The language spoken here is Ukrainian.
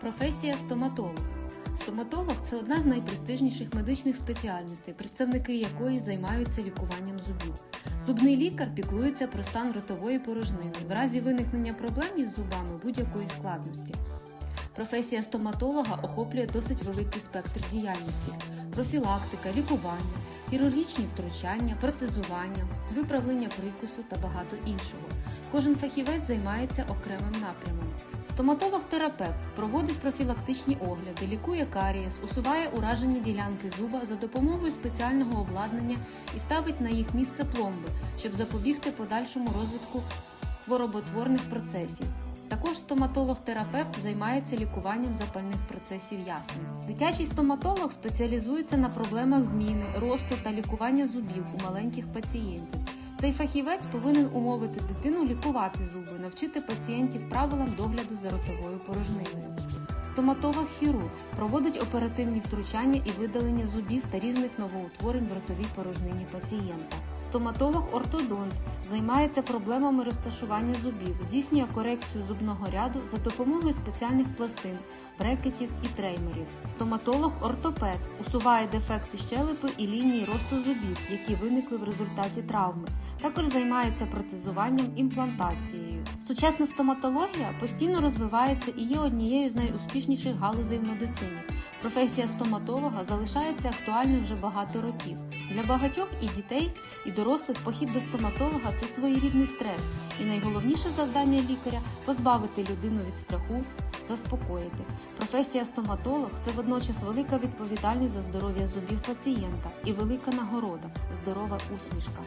Професія стоматолог. Стоматолог це одна з найпрестижніших медичних спеціальностей, представники якої займаються лікуванням зубів. Зубний лікар піклується про стан ротової порожнини в разі виникнення проблем із зубами будь-якої складності. Професія стоматолога охоплює досить великий спектр діяльності: профілактика, лікування, хірургічні втручання, протезування, виправлення прикусу та багато іншого. Кожен фахівець займається окремим напрямом. Стоматолог-терапевт проводить профілактичні огляди, лікує карієс, усуває уражені ділянки зуба за допомогою спеціального обладнання і ставить на їх місце пломби, щоб запобігти подальшому розвитку хвороботворних процесів. Також стоматолог-терапевт займається лікуванням запальних процесів ясен. Дитячий стоматолог спеціалізується на проблемах зміни, росту та лікування зубів у маленьких пацієнтів. Цей фахівець повинен умовити дитину лікувати зуби, навчити пацієнтів правилам догляду за ротовою порожниною. Стоматолог-хірург проводить оперативні втручання і видалення зубів та різних новоутворень в ротовій порожнині пацієнта. Стоматолог-ортодонт займається проблемами розташування зубів, здійснює корекцію зубного ряду за допомогою спеціальних пластин, брекетів і треймерів. Стоматолог-ортопед усуває дефекти щелепи і лінії росту зубів, які виникли в результаті травми. Також займається протезуванням імплантацією. Сучасна стоматологія постійно розвивається і є однією з найуспішніших галузей в медицині. Професія стоматолога залишається актуальною вже багато років. Для багатьох і дітей, і дорослих похід до стоматолога це своєрідний стрес, і найголовніше завдання лікаря позбавити людину від страху, заспокоїти. Професія стоматолог це водночас велика відповідальність за здоров'я зубів пацієнта і велика нагорода здорова усмішка.